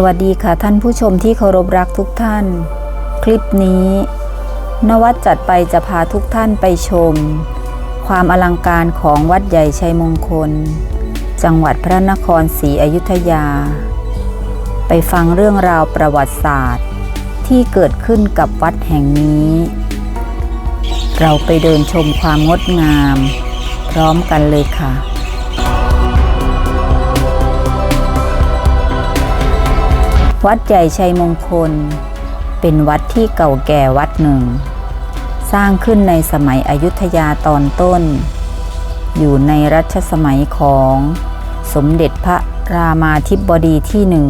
สวัสดีค่ะท่านผู้ชมที่เคารพรักทุกท่าน คลิปนี้ นวัดจัดไปจะพาทุกท่านไปชม ความอลังการของวัดใหญ่ชัยมงคล จังหวัดพระนครศรีอยุธยา ไปฟังเรื่องราวประวัติศาสตร์ ที่เกิดขึ้นกับวัดแห่งนี้ เราไปเดินชมความงดงาม พร้อมกันเลยค่ะ วัดใหญ่ชัยมงคล เป็นวัดที่เก่าแก่วัดหนึ่ง สร้างขึ้นในสมัยอยุธยาตอนต้น อยู่ในรัชสมัยของสมเด็จพระรามาธิบดีที่หนึ่ง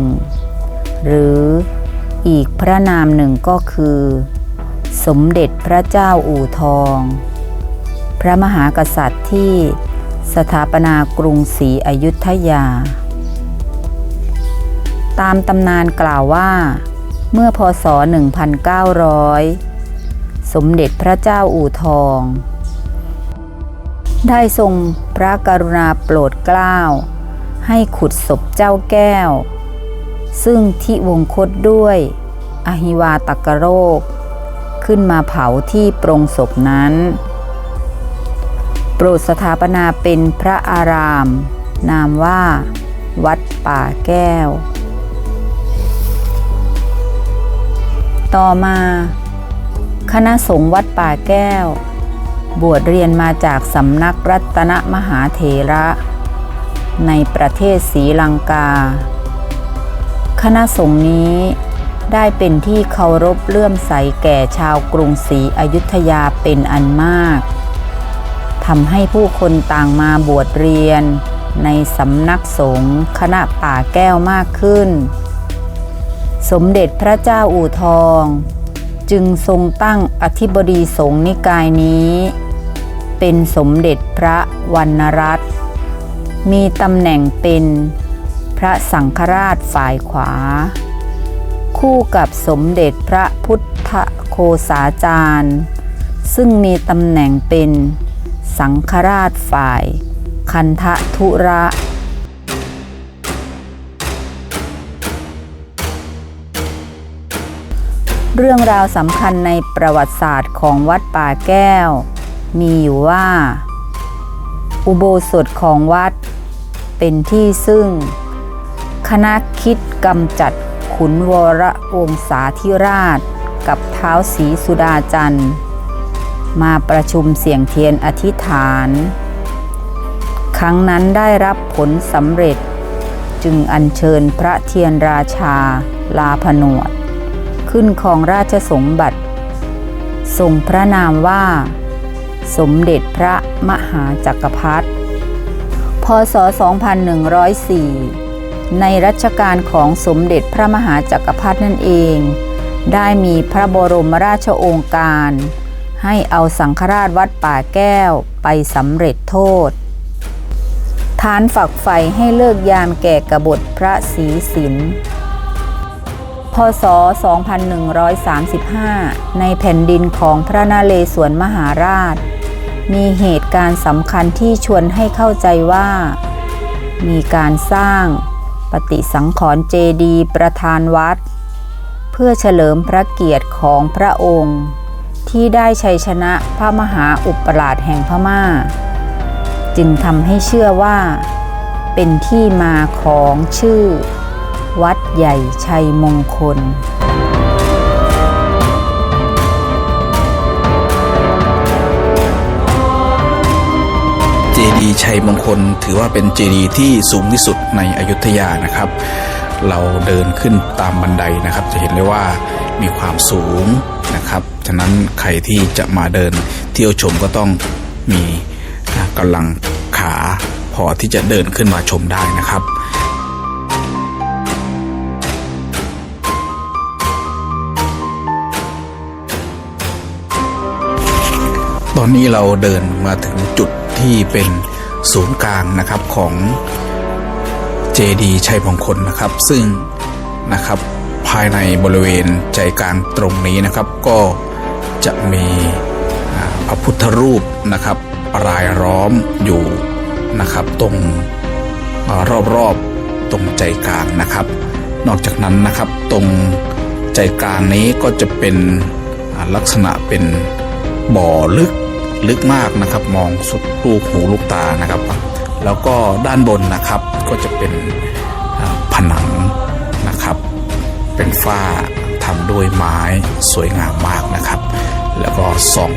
หรืออีกพระนามหนึ่งก็คือ สมเด็จพระเจ้าอู่ทอง พระมหากษัตริย์ที่สถาปนากรุงศรีอยุธยา ตามตำนานกล่าวว่า เมื่อพศ 1900 สมเด็จพระเจ้าอู่ทอง ได้ทรงพระกรุณาโปรดเกล้า ให้ขุดศพเจ้าแก้ว ซึ่งที่วงคตด้วยอหิวาตกโรค ขึ้นมาเผาที่ปรงศพนั้น โปรดสถาปนาเป็นพระอาราม นามว่า วัดป่าแก้ว ต่อมา คณะสงฆ์วัดป่าแก้ว บวชเรียนมาจากสำนักรัตนมหาเถระ ในประเทศศรีลังกา คณะสงฆ์นี้ได้เป็นที่เคารพเลื่อมใสแก่ชาวกรุงศรีอยุธยาเป็นอันมากทำให้ผู้คนต่างมาบวชเรียน ในสำนักสงฆ์คณะป่าแก้วมากขึ้น สมเด็จพระเจ้าอู่ทอง จึงทรงตั้งอธิบดีสงฆ์นิกายนี้ เป็นสมเด็จพระวรรณรัตน์มีตำแหน่งเป็นพระสังฆราชฝ่ายขวา คู่กับสมเด็จพระพุทธโคสาจารย์ ซึ่งมีตำแหน่งเป็นสังฆราชฝ่าย คันทะธุระ เรื่องราวสำคัญในประวัติศาสตร์ของวัดป่าแก้ว มีอยู่ว่า อุโบสถของวัด เป็นที่ซึ่ง คณะคิดกำจัดขุนวรวงศาธิราช กับเท้าวศรีสุดาจันทร์มาประชุมเสียงเทียนอธิษฐาน ครั้งนั้นได้รับผลสำเร็จ จึงอัญเชิญพระเทียนราชาลาผนวด ขึ้นของราชสมบัติทรงพระนามว่า สมเด็จพระมหาจักรพรรดิพศ 2104 ในรัชกาลของสมเด็จพระมหาจักรพรรดินั่นเอง ได้มีพระบรมราชโองการ ให้เอาสังฆราชวัดป่าแก้วไปสำเร็จโทษ ฐานฝักใฝ่ให้เลิกยามแก่กบฏพระศรีสิน พศ 2135 ในแผ่นดินของพระนาเรศวรมหาราช มีเหตุการณ์สำคัญที่ชวนให้เข้าใจว่า มีการสร้างปฏิสังขรณ์เจดีย์ประธานวัด เพื่อเฉลิมพระเกียรติของพระองค์ ที่ได้ชัยชนะพระมหาอุปราชแห่งพม่า จึงทำให้เชื่อว่า เป็นที่มาของชื่อ วัดใหญ่ชัยมงคล เจดีย์ชัยมงคลถือว่าเป็นเจดีย์ที่สูงที่สุดในอยุธยานะครับ เราเดินขึ้นตามบันไดนะครับ จะเห็นเลยว่ามีความสูงนะครับ ฉะนั้นใครที่จะมาเดินเที่ยวชมก็ต้องมีกำลังขาพอที่จะเดินขึ้นมาชมได้นะครับ ตอนนี้เราเดินมาถึงจุดที่เป็นศูนย์กลางนะครับของเจดีชัยมงคลนะครับ ซึ่งนะครับภายในบริเวณใจกลางตรงนี้นะครับ ก็จะมีพระพุทธรูปนะครับรายล้อมอยู่นะครับ ตรงอ่ารอบๆตรงใจกลางนะครับ นอกจากนั้นนะครับตรงใจกลางนี้ก็จะเป็นลักษณะเป็นบ่อลึก ลึกมากนะครับ มองสุดลูกหูลูกตานะครับ แล้วก็ด้านบนนะครับก็จะเป็นผนังนะครับ เป็นฝ้าทำด้วยไม้สวยงามมากนะครับ แล้วก็ส่อง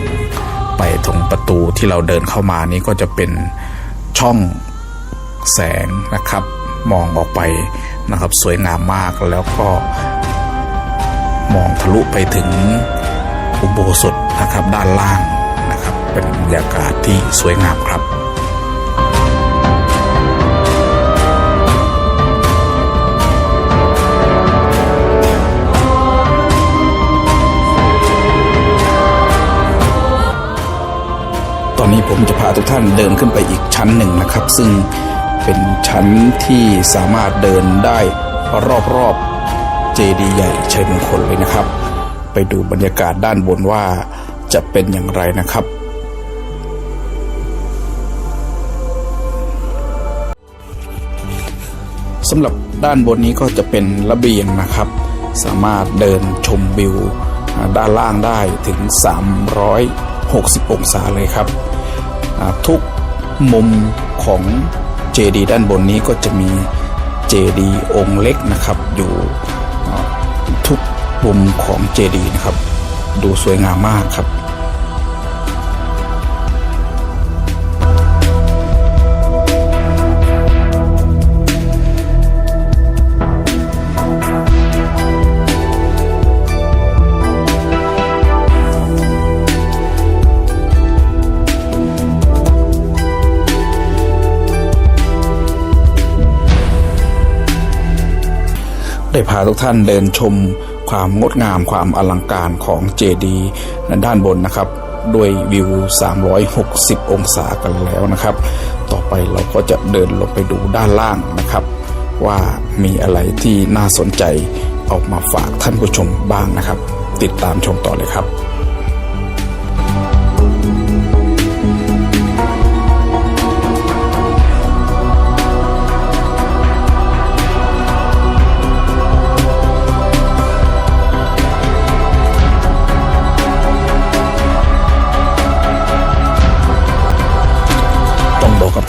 ไปตรงประตูที่เราเดินเข้ามานี้ก็จะเป็นช่องแสงนะครับ มองออกไปนะครับ สวยงามมากแล้วก็มองทะลุไปถึงอุโบสถนะครับด้านล่าง เป็นบรรยากาศที่สวยงามครับตอนนี้ผมจะพาทุกท่านเดินขึ้นไปอีกชั้นหนึ่งนะครับ ซึ่งเป็นชั้นที่สามารถเดินได้รอบๆเจดีย์ใหญ่ชัยมงคลเลยนะครับ ไปดูบรรยากาศด้านบนว่าจะเป็นอย่างไรนะครับ สำหรับด้านบนนี้ก็จะเป็นระเบียงนะครับ สามารถเดินชมวิวด้านล่างได้ถึง 360 องศาเลยครับ ทุกมุมของเจดีด้านบนนี้ก็จะมีเจดีองค์เล็กนะครับ อยู่ทุกมุมของเจดีนะครับ ดูสวยงามมากครับ พาทุกท่านเดินชมความงดงามความอลังการของเจดีย์ด้านบนนะครับด้วยวิว 360 องศากันแล้วนะครับ ต่อไปเราก็จะเดินลงไปดูด้านล่างนะครับ ว่ามีอะไรที่น่าสนใจออกมาฝากท่านผู้ชมบ้างนะครับ ติดตามชมต่อเลยครับ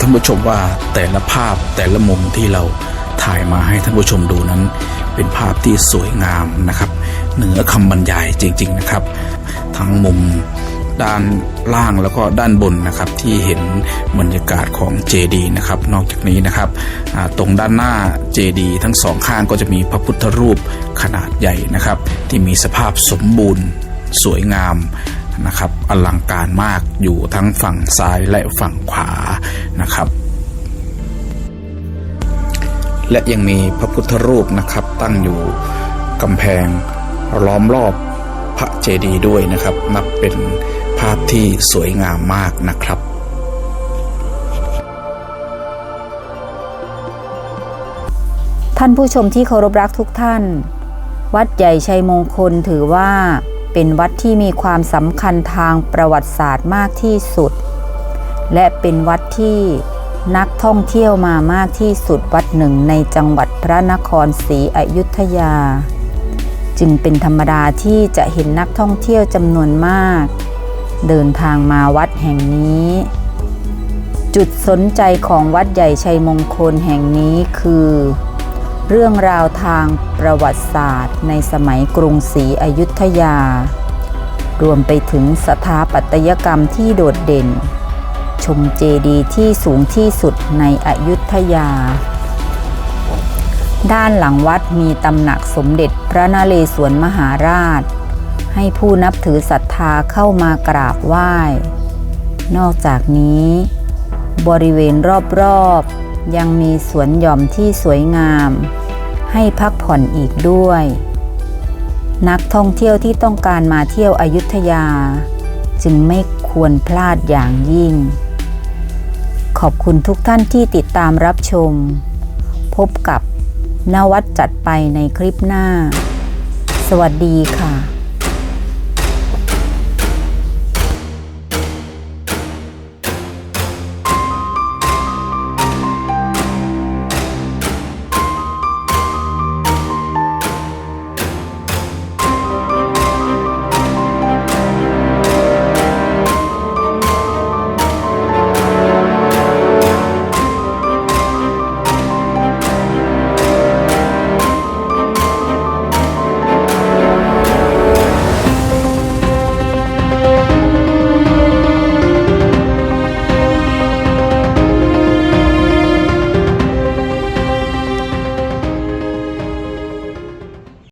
ท่านผู้ชมว่าแต่ละภาพแต่ละมุมที่เราถ่ายมาให้ท่านผู้ชมดูนั้น เป็นภาพที่สวยงามนะครับ เหนือคำบรรยายจริง ๆนะครับ ทั้งมุมด้านล่างแล้วก็ด้านบนนะครับที่เห็นบรรยากาศของเจดีนะครับ นอกจากนี้นะครับตรงด้านหน้าเจดีทั้งสองข้างก็จะมีพระพุทธรูปขนาดใหญ่นะครับ ที่มีสภาพสมบูรณ์ สวยงาม นะครับ อลังการมากอยู่ทั้งฝั่งซ้ายและฝั่งขวานะครับ และยังมีพระพุทธรูปนะครับ ตั้งอยู่กำแพงล้อมรอบพระเจดีย์ด้วยนะครับ นับเป็นภาพที่สวยงามมากนะครับท่านผู้ชมที่เคารพรักทุกท่าน วัดใหญ่ชัยมงคลถือว่า เป็นวัดที่มีความสำคัญทางประวัติศาสตร์มากที่สุด และเป็นวัดที่นักท่องเที่ยวมามากที่สุดวัดหนึ่งในจังหวัดพระนครศรีอยุธยา จึงเป็นธรรมดาที่จะเห็นนักท่องเที่ยวจำนวนมาก เดินทางมาวัดแห่งนี้ จุดสนใจของวัดใหญ่ชัยมงคลแห่งนี้คือ เรื่องราวทางประวัติศาสตร์ ในสมัยกรุงศรีอยุธยา รวมไปถึงสถาปัตยกรรมที่โดดเด่น ชมเจดีย์ที่สูงที่สุดในอยุธยา ด้านหลังวัดมีตำหนักสมเด็จพระนเรศวรมหาราช ให้ผู้นับถือศรัทธาเข้ามากราบไหว้ นอกจากนี้ บริเวณรอบๆ ยังมีสวนหย่อมที่สวยงาม ให้พักผ่อนอีกด้วย นักท่องเที่ยวที่ต้องการมาเที่ยวอยุธยา จึงไม่ควรพลาดอย่างยิ่ง ขอบคุณทุกท่านที่ติดตามรับชม พบกับนวัดจัดไปในคลิปหน้า สวัสดีค่ะ